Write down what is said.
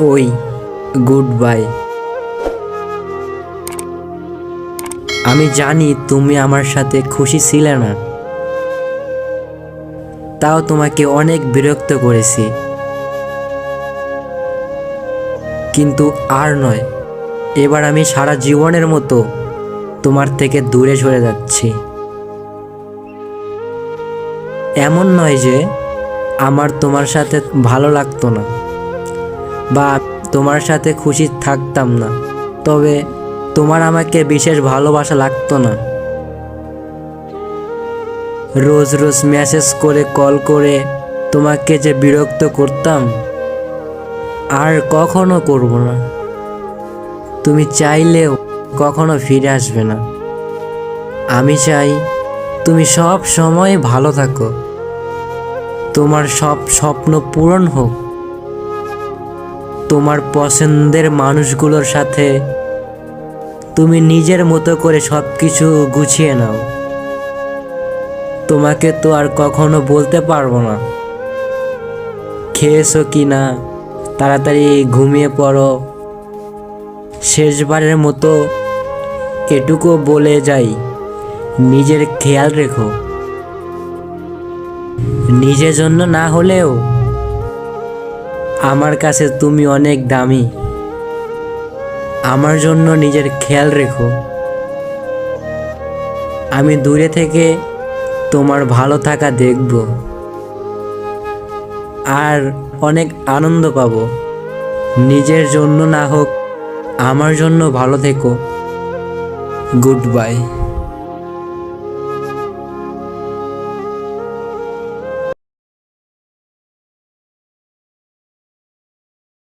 ওই good bye আমি জানি তুমি আমার সাথে খুশি ছিলে না। তাও তোমাকে অনেক বিরক্ত করেছি। কিন্তু আর নয়, এবার আমি সারা জীবনের মতো তোমার থেকে দূরে সরে যাচ্ছি। এমন নয় যে আমার তোমার সাথে ভালো লাগতো না। বা তোমার সাথে খুশি থাকতাম না। তবে তোমার আমাকে বিশেষ ভালোবাসা লাগতো না। রোজ রোজ মেসেজ করে কল করে তোমাকে যে বিরক্ত করতাম, আর কখনো করব না। তুমি চাইলেও কখনো ফিরে আসবে না। আমি চাই তুমি সব সময় ভালো থাকো। তোমার সব স্বপ্ন পূরণ হোক। তোমার পছন্দের মানুষগুলোর সাথে তুমি নিজের মতো করে সব কিছু গুছিয়ে নাও। তোমাকে তো আর কখনো বলতে পারব না। খেয়েছো কি না তাড়াতাড়ি ঘুমিয়ে পড়ো। শেষবারের মতো এটুকু বলে যাই, নিজের খেয়াল রেখো। নিজের জন্য না হলেও আমার কাছে তুমি অনেক দামি। আমার জন্য নিজের খেয়াল রেখো। আমি দূরে থেকে তোমার ভালো থাকা দেখব। আর অনেক আনন্দ পাব। নিজের জন্য না হোক, আমার জন্য ভালো থেকো। Good bye.